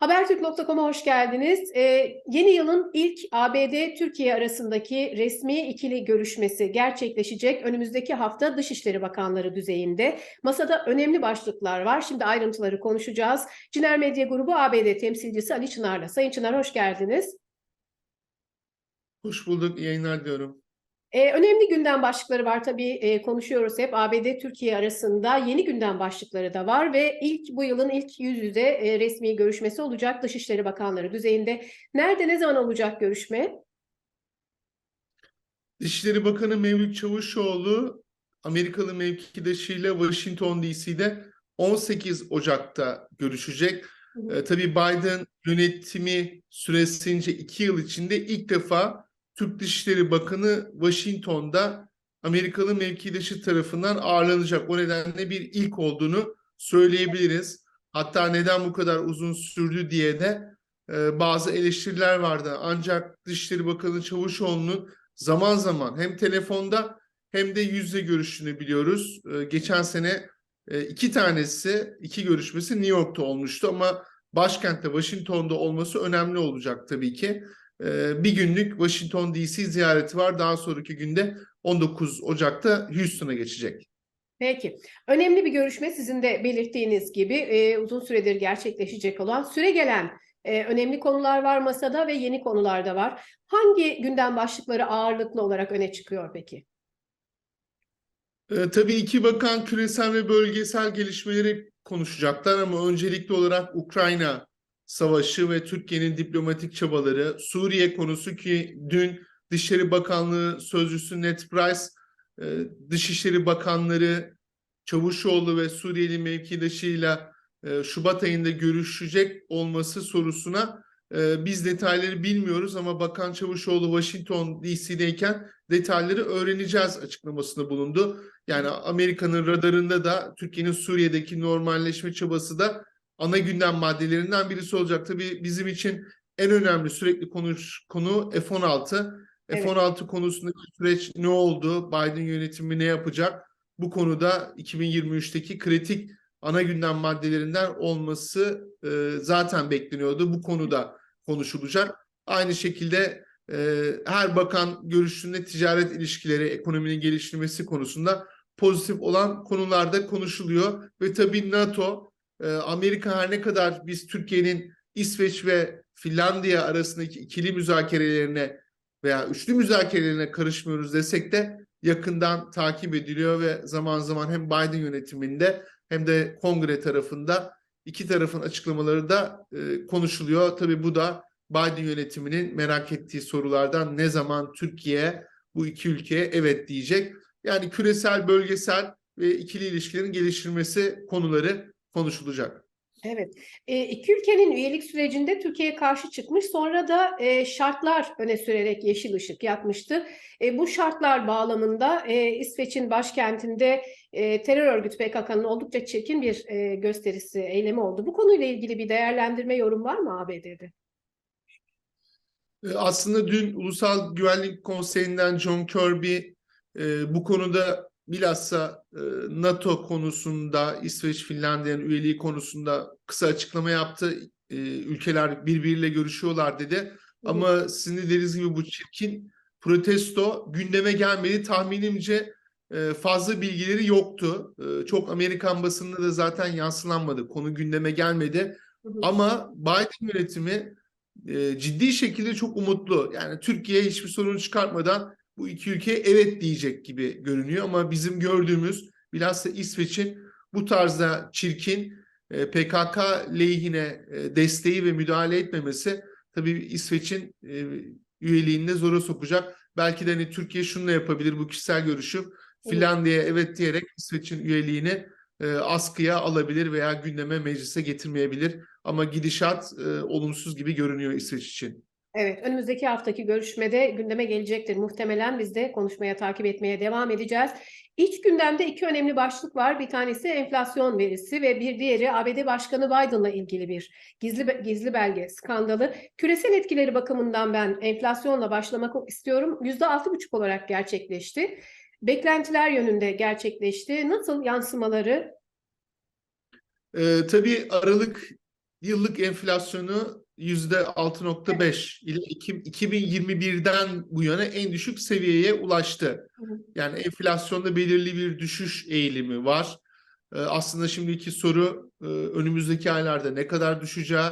Habertürk.com'a hoş geldiniz. Ee, yeni yılın ilk ABD-Türkiye arasındaki resmi ikili görüşmesi gerçekleşecek. Önümüzdeki hafta Dışişleri Bakanları düzeyinde. Masada önemli başlıklar var. Şimdi ayrıntıları konuşacağız. Ciner Medya Grubu ABD temsilcisi Ali Çınar'la. Sayın Çınar hoş geldiniz. Hoş bulduk, iyi yayınlar diyorum. Ee, önemli gündem başlıkları var tabii e, konuşuyoruz hep ABD-Türkiye arasında yeni gündem başlıkları da var ve ilk bu yılın ilk yüz yüze e, resmi görüşmesi olacak Dışişleri Bakanları düzeyinde. Nerede ne zaman olacak görüşme? Dışişleri Bakanı Mevlüt Çavuşoğlu Amerikalı mevkidaşıyla Washington DC'de 18 Ocak'ta görüşecek. Ee, tabii Biden yönetimi süresince iki yıl içinde ilk defa Türk Dışişleri Bakanı Washington'da Amerikalı mevkidaşı tarafından ağırlanacak. O nedenle bir ilk olduğunu söyleyebiliriz. Hatta neden bu kadar uzun sürdü diye de e, bazı eleştiriler vardı. Ancak Dışişleri Bakanı Çavuşoğlu'nun zaman zaman hem telefonda hem de yüzle görüştüğünü biliyoruz. E, geçen sene e, iki tanesi, iki görüşmesi New York'ta olmuştu ama başkentte Washington'da olması önemli olacak tabii ki. E, bir günlük Washington DC ziyareti var. Daha sonraki günde 19 Ocak'ta Houston'a geçecek. Peki. Önemli bir görüşme sizin de belirttiğiniz gibi e, uzun süredir gerçekleşecek olan süre gelen e, önemli konular var masada ve yeni konular da var. Hangi gündem başlıkları ağırlıklı olarak öne çıkıyor peki? E, tabii iki bakan küresel ve bölgesel gelişmeleri konuşacaklar ama öncelikli olarak Ukrayna Savaşı ve Türkiye'nin diplomatik çabaları, Suriye konusu ki dün Dışişleri Bakanlığı Sözcüsü Ned Price, e, Dışişleri Bakanları Çavuşoğlu ve Suriyeli mevkidaşıyla e, Şubat ayında görüşecek olması sorusuna e, biz detayları bilmiyoruz ama Bakan Çavuşoğlu Washington DC'deyken detayları öğreneceğiz açıklamasında bulundu. Yani Amerika'nın radarında da Türkiye'nin Suriye'deki normalleşme çabası da ana gündem maddelerinden birisi olacak. Tabii bizim için en önemli sürekli konuş, konu F-16. Evet. F-16 konusundaki süreç ne oldu? Biden yönetimi ne yapacak? Bu konuda 2023'teki kritik ana gündem maddelerinden olması e, zaten bekleniyordu. Bu konuda konuşulacak. Aynı şekilde e, her bakan görüşünde ticaret ilişkileri, ekonominin geliştirmesi konusunda pozitif olan konularda konuşuluyor. Ve tabii NATO, e, Amerika her ne kadar biz Türkiye'nin İsveç ve Finlandiya arasındaki ikili müzakerelerine veya üçlü müzakerelerine karışmıyoruz desek de yakından takip ediliyor ve zaman zaman hem Biden yönetiminde hem de kongre tarafında iki tarafın açıklamaları da e, konuşuluyor. Tabii bu da Biden yönetiminin merak ettiği sorulardan ne zaman Türkiye bu iki ülkeye evet diyecek. Yani küresel, bölgesel ve ikili ilişkilerin geliştirilmesi konuları konuşulacak. Evet. E, iki ülkenin üyelik sürecinde Türkiye'ye karşı çıkmış. Sonra da e, şartlar öne sürerek yeşil ışık yakmıştı. E, bu şartlar bağlamında e, İsveç'in başkentinde e, terör örgütü PKK'nın oldukça çirkin bir e, gösterisi, eylemi oldu. Bu konuyla ilgili bir değerlendirme, yorum var mı ABD'de? E, Aslında dün Ulusal Güvenlik Konseyi'nden John Kirby e, bu konuda bilhassa e, NATO konusunda İsveç Finlandiya'nın üyeliği konusunda kısa açıklama yaptı. E, ülkeler birbiriyle görüşüyorlar dedi. Ama sizin de dediğiniz gibi bu çirkin protesto gündeme gelmedi. Tahminimce e, fazla bilgileri yoktu. E, çok Amerikan basınında da zaten yansılanmadı. Konu gündeme gelmedi. Hı hı. Ama Biden yönetimi e, ciddi şekilde çok umutlu. Yani Türkiye hiçbir sorun çıkartmadan bu iki ülkeye evet diyecek gibi görünüyor. Ama bizim gördüğümüz bilhassa İsveç'in bu tarzda çirkin e, PKK lehine e, desteği ve müdahale etmemesi tabii İsveç'in e, üyeliğini de zora sokacak. Belki de hani Türkiye şunu da yapabilir bu kişisel görüşüm. Finlandiya'ya evet diyerek İsveç'in üyeliğini e, askıya alabilir veya gündeme meclise getirmeyebilir. Ama gidişat e, olumsuz gibi görünüyor İsveç için. Evet, önümüzdeki haftaki görüşmede gündeme gelecektir. Muhtemelen biz de konuşmaya, takip etmeye devam edeceğiz. İç gündemde iki önemli başlık var. Bir tanesi enflasyon verisi ve bir diğeri ABD Başkanı Biden'la ilgili bir gizli gizli belge skandalı. Küresel etkileri bakımından ben enflasyonla başlamak istiyorum. %6,5 olarak gerçekleşti. Beklentiler yönünde gerçekleşti. Nasıl yansımaları? E, tabii Aralık yıllık enflasyonu %6.5 ile iki- 2021'den bu yana en düşük seviyeye ulaştı. Yani enflasyonda belirli bir düşüş eğilimi var. Ee, Aslında şimdiki soru e, önümüzdeki aylarda ne kadar düşeceği.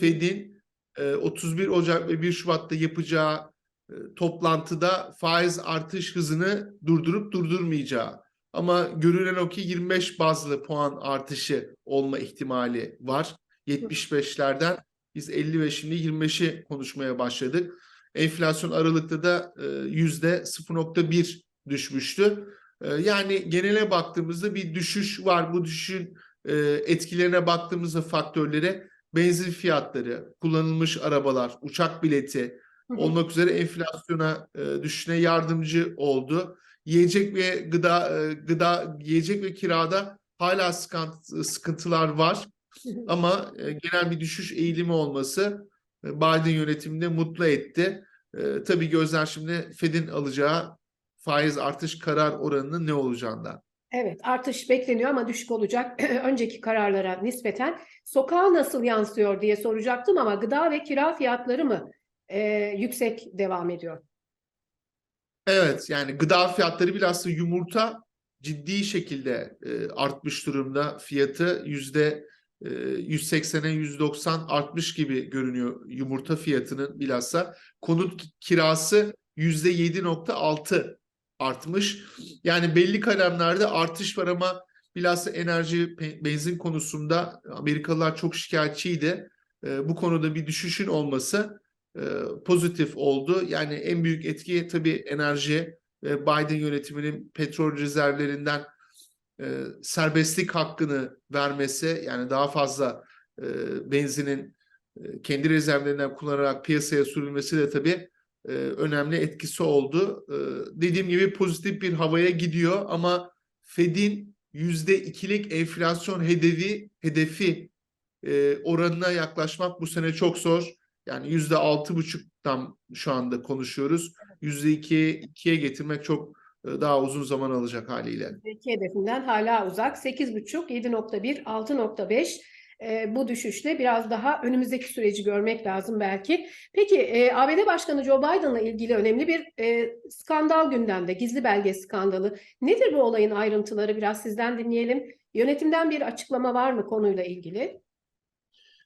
Fed'in e, 31 Ocak ve 1 Şubat'ta yapacağı e, toplantıda faiz artış hızını durdurup durdurmayacağı. Ama görünen o ki 25 bazlı puan artışı olma ihtimali var. 75'lerden biz 50 ve şimdi 25'i konuşmaya başladık. Enflasyon Aralık'ta da e, yüzde 0.1 düşmüştü. E, Yani genele baktığımızda bir düşüş var. Bu düşüşün e, etkilerine baktığımızda faktörlere benzin fiyatları, kullanılmış arabalar, uçak bileti olmak üzere enflasyona düşüşüne yardımcı oldu. Yiyecek ve gıda gıda yiyecek ve kirada hala sıkıntı, sıkıntılar var. Ama e, genel bir düşüş eğilimi olması e, Biden yönetiminde mutlu etti. E, tabii gözler şimdi Fed'in alacağı faiz artış karar oranının ne olacağından. Evet, artış bekleniyor ama düşük olacak. Önceki kararlara nispeten sokağa nasıl yansıyor diye soracaktım ama gıda ve kira fiyatları mı e, yüksek devam ediyor? Evet yani gıda fiyatları bilhassa yumurta ciddi şekilde e, artmış durumda. Fiyatı yüzde 180'e 190 artmış gibi görünüyor yumurta fiyatının bilhassa. Konut kirası yüzde 7.6 artmış. Yani belli kalemlerde artış var ama bilhassa enerji benzin konusunda Amerikalılar çok şikayetçiydi. Bu konuda bir düşüşün olması pozitif oldu. Yani en büyük etki tabii enerji Biden yönetiminin petrol rezervlerinden e, serbestlik hakkını vermesi yani daha fazla e, benzinin e, kendi rezervlerinden kullanarak piyasaya sürülmesi de tabii e, önemli etkisi oldu. E, dediğim gibi pozitif bir havaya gidiyor ama Fed'in yüzde ikilik enflasyon hedefi hedefi e, oranına yaklaşmak bu sene çok zor. Yani yüzde altı buçuktan şu anda konuşuyoruz. Yüzde ikiye, ikiye getirmek çok daha uzun zaman alacak haliyle. İki hedefinden hala uzak. 8,5, 7,1, 6,5 e, bu düşüşle biraz daha önümüzdeki süreci görmek lazım belki. Peki e, ABD Başkanı Joe Biden'la ilgili önemli bir e, skandal gündemde, gizli belge skandalı. Nedir bu olayın ayrıntıları? Biraz sizden dinleyelim. Yönetimden bir açıklama var mı konuyla ilgili?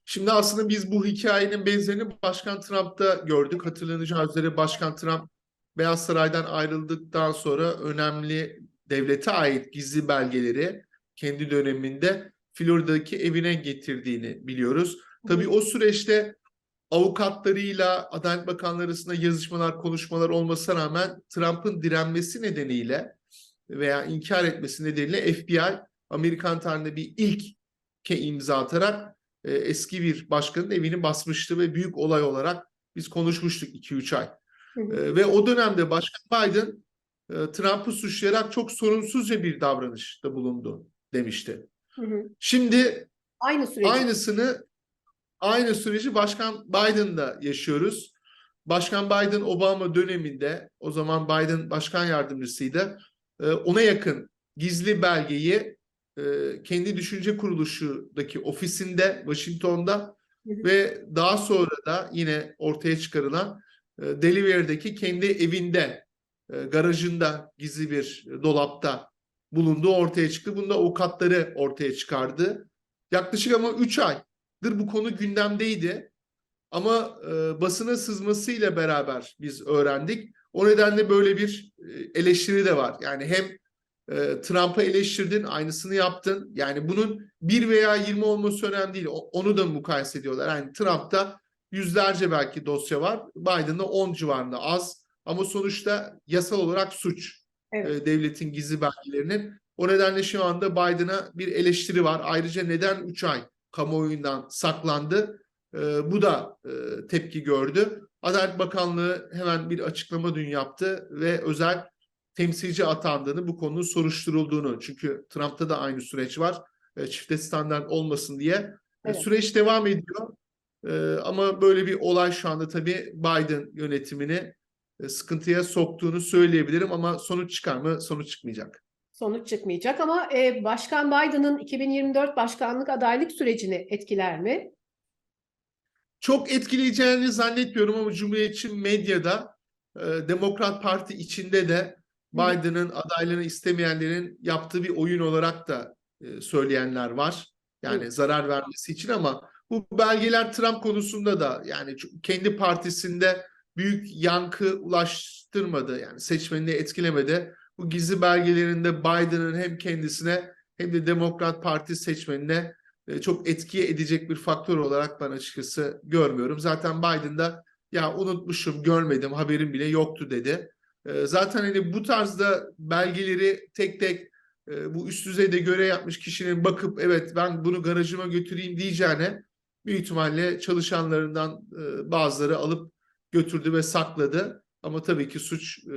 Şimdi aslında biz bu hikayenin benzerini Başkan Trump'ta gördük. Hatırlanacağı üzere Başkan Trump Beyaz Saray'dan ayrıldıktan sonra önemli devlete ait gizli belgeleri kendi döneminde Florida'daki evine getirdiğini biliyoruz. Tabii o süreçte avukatlarıyla Adalet Bakanları arasında yazışmalar, konuşmalar olmasına rağmen Trump'ın direnmesi nedeniyle veya inkar etmesi nedeniyle FBI Amerikan tarihinde bir ilk ke imza atarak e, eski bir başkanın evini basmıştı ve büyük olay olarak biz konuşmuştuk 2-3 ay. E, ve o dönemde Başkan Biden e, Trump'ı suçlayarak çok sorunsuzca bir davranışta bulundu demişti. Hı hı. Şimdi Aynı süreci. aynısını aynı süreci Başkan Biden'da yaşıyoruz. Başkan Biden Obama döneminde o zaman Biden başkan yardımcısıydı. e, ona yakın gizli belgeyi e, kendi düşünce kuruluşundaki ofisinde Washington'da ve daha sonra da yine ortaya çıkarılan Delaware'deki kendi evinde e, garajında gizli bir dolapta bulunduğu ortaya çıktı. Bunda avukatları ortaya çıkardı. Yaklaşık ama 3 aydır bu konu gündemdeydi. Ama e, basına sızmasıyla beraber biz öğrendik. O nedenle böyle bir e, eleştiri de var. Yani hem e, Trump'ı eleştirdin, aynısını yaptın. Yani bunun bir veya 20 olması önemli değil. Onu da mukayese ediyorlar. Yani Trump'ta yüzlerce belki dosya var. Biden'da 10 civarında az. Ama sonuçta yasal olarak suç Evet. e, devletin gizli belgelerinin. O nedenle şu anda Biden'a bir eleştiri var. Ayrıca neden 3 ay kamuoyundan saklandı? E, bu da e, tepki gördü. Adalet Bakanlığı hemen bir açıklama dün yaptı ve özel temsilci atandığını, bu konunun soruşturulduğunu. Çünkü Trump'ta da aynı süreç var. E, çifte standart olmasın diye. E, Evet. Süreç devam ediyor. E, ama böyle bir olay şu anda tabii Biden yönetimini e, sıkıntıya soktuğunu söyleyebilirim ama sonuç çıkar mı? Sonuç çıkmayacak. Sonuç çıkmayacak ama e, Başkan Biden'ın 2024 başkanlık adaylık sürecini etkiler mi? Çok etkileyeceğini zannetmiyorum ama Cumhuriyetçi medyada e, Demokrat Parti içinde de Biden'ın adaylığını istemeyenlerin yaptığı bir oyun olarak da e, söyleyenler var. Yani Hı. zarar vermesi için ama bu belgeler Trump konusunda da yani kendi partisinde büyük yankı ulaştırmadı. Yani seçmenini etkilemedi. Bu gizli belgelerinde Biden'ın hem kendisine hem de Demokrat Parti seçmenine e, çok etki edecek bir faktör olarak ben açıkçası görmüyorum. Zaten Biden da ya unutmuşum, görmedim, haberim bile yoktu dedi. E, Zaten hani bu tarzda belgeleri tek tek e, bu üst düzeyde görev yapmış kişinin bakıp evet ben bunu garajıma götüreyim diyeceğine büyük ihtimalle çalışanlarından e, bazıları alıp götürdü ve sakladı. Ama tabii ki suç e,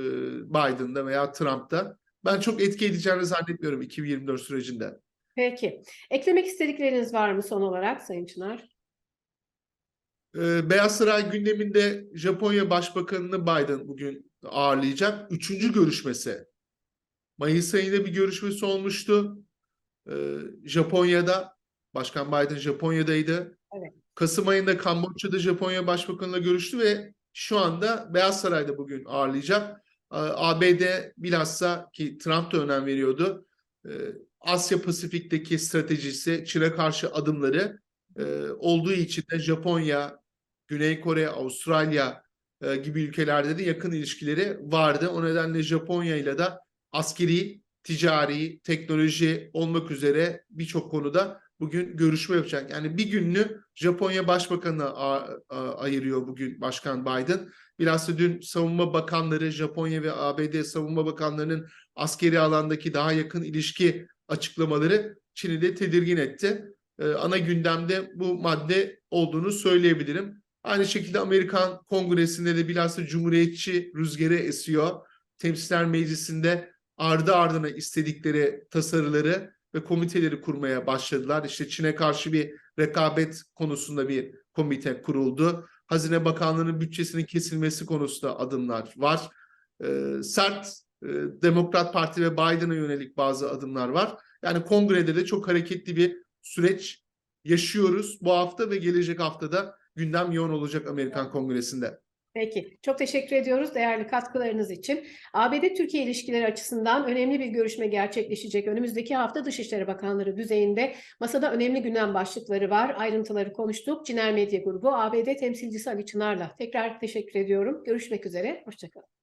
Biden'da veya Trump'ta. Ben çok etki edeceğini zannetmiyorum 2024 sürecinde. Peki. Eklemek istedikleriniz var mı son olarak Sayın Çınar? Ee, Beyaz Saray gündeminde Japonya Başbakanını Biden bugün ağırlayacak. Üçüncü görüşmesi. Mayıs ayında bir görüşmesi olmuştu. Ee, Japonya'da. Başkan Biden Japonya'daydı. Evet. Kasım ayında Kamboçya'da Japonya Başbakanı'yla görüştü ve şu anda Beyaz Saray'da bugün ağırlayacak. ABD bilhassa ki Trump da önem veriyordu. Ee, Asya Pasifik'teki stratejisi, Çin'e karşı adımları e, olduğu için de Japonya, Güney Kore, Avustralya e, gibi ülkelerde de yakın ilişkileri vardı. O nedenle Japonya ile de askeri, ticari, teknoloji olmak üzere birçok konuda bugün görüşme yapacak. Yani bir gününü Japonya a- ayırıyor bugün Başkan Biden. Bilhassa dün savunma bakanları, Japonya ve ABD savunma bakanlarının askeri alandaki daha yakın ilişki açıklamaları Çin'i de tedirgin etti. Ee, ana gündemde bu madde olduğunu söyleyebilirim. Aynı şekilde Amerikan Kongresi'nde de bilhassa Cumhuriyetçi rüzgarı esiyor. Temsiller Meclisi'nde ardı ardına istedikleri tasarıları ve komiteleri kurmaya başladılar. İşte Çin'e karşı bir rekabet konusunda bir komite kuruldu. Hazine Bakanlığı'nın bütçesinin kesilmesi konusunda adımlar var. Ee, sert e, Demokrat Parti ve Biden'a yönelik bazı adımlar var. Yani kongrede de çok hareketli bir süreç yaşıyoruz bu hafta ve gelecek haftada gündem yoğun olacak Amerikan Kongresi'nde. Peki. Çok teşekkür ediyoruz değerli katkılarınız için. ABD-Türkiye ilişkileri açısından önemli bir görüşme gerçekleşecek. Önümüzdeki hafta Dışişleri Bakanları düzeyinde masada önemli gündem başlıkları var. Ayrıntıları konuştuk. Ciner Medya Grubu ABD temsilcisi Ali Çınar'la tekrar teşekkür ediyorum. Görüşmek üzere. Hoşçakalın.